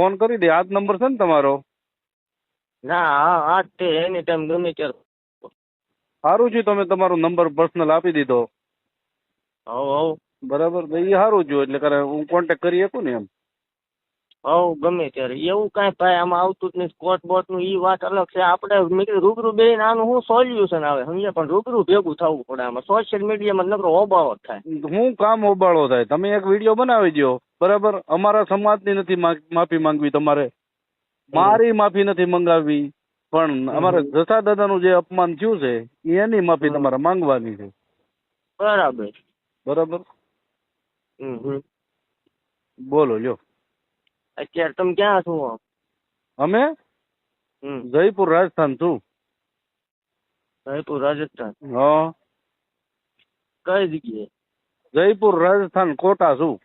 Phone કરી દે. આ જ નંબર છે ને તમારો? ના હા છે. જ તે એની ટાઈમ ગમે ત્યારે. સારું છે તમે તમારો નંબર પર્સનલ આપી દીધો. હવ હવ. બરાબર? એ સારું જો એટલે કરે હું કોન્ટેક્ટ કરી શકું ને એમ? હવ ગમે ત્યારે. એવું કાંઈ ભાઈ આમાં આવતું જ નહીં સ્કોટ બોટનું ઈ વાત અલગ છે. આપણે મેં કીધું રૂબરૂ બે આનું શું સોલ્યુશન આવે? સમજ્યા? પણ રૂબરૂ ભેગું થવું પડે આમાં. સોશિયલ મીડિયામાં નકરો હોબાળો થાય. હું કામ ઓબાળો થાય? તમે એક વીડિયો બનાવી દો બરાબર? અમારા સમાજની નથી માફી માંગવી તમારે. મારી માફી નથી મંગાવી પણ અમારા જસા દાદાનું જે અપમાન થયું છે એની માફી તમારે માંગવાની છે. બરાબર. બરાબર? બોલો લ્યો. અત્યારે તમે ક્યાં છો? અમે? જયપુર રાજસ્થાન છું. જયપુર રાજસ્થાન? હા. કઈ જગ્યાએ? જયપુર રાજસ્થાન કોટા છું.